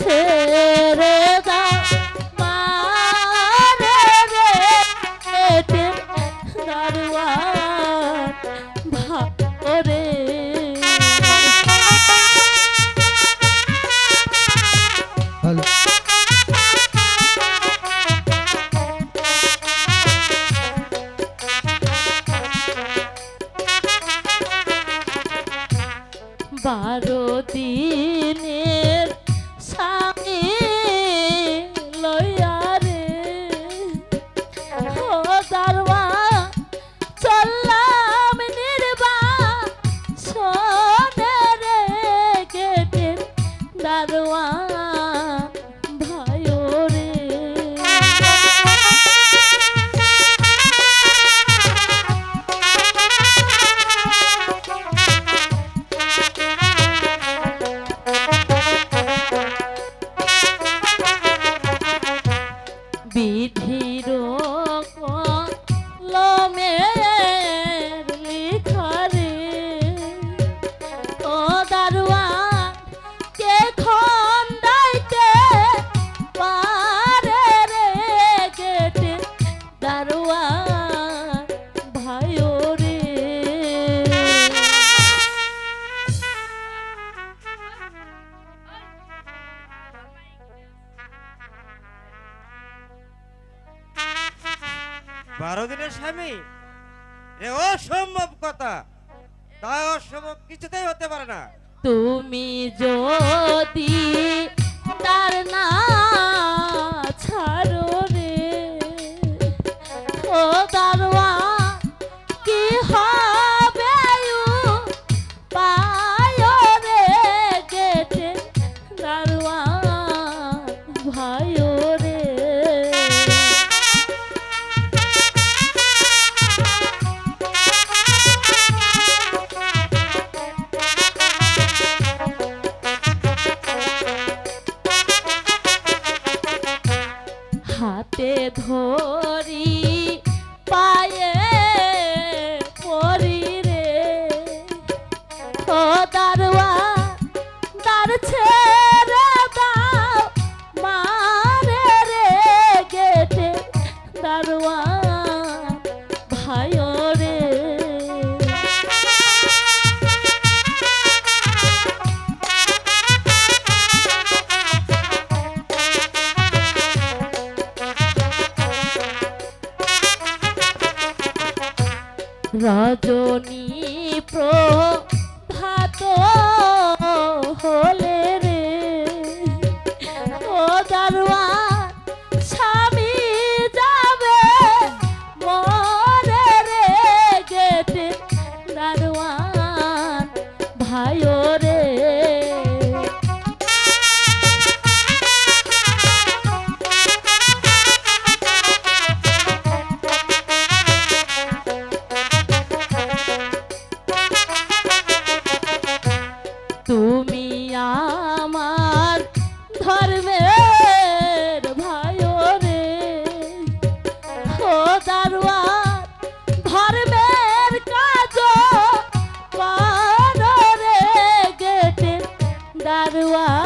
ছেড়ে দাও মারে রে এটে দারুয়ান ভাবরে বারো দিনে 해? বারো দিনের স্বামী। রে অসম্ভব কথা। তা অসম্ভব কিছুতেই হতে পারে না। তুমি যদি ধরি। রজনী প্র দারোয়ার ধর্মের কাজ পারে গেটের দারোয়ার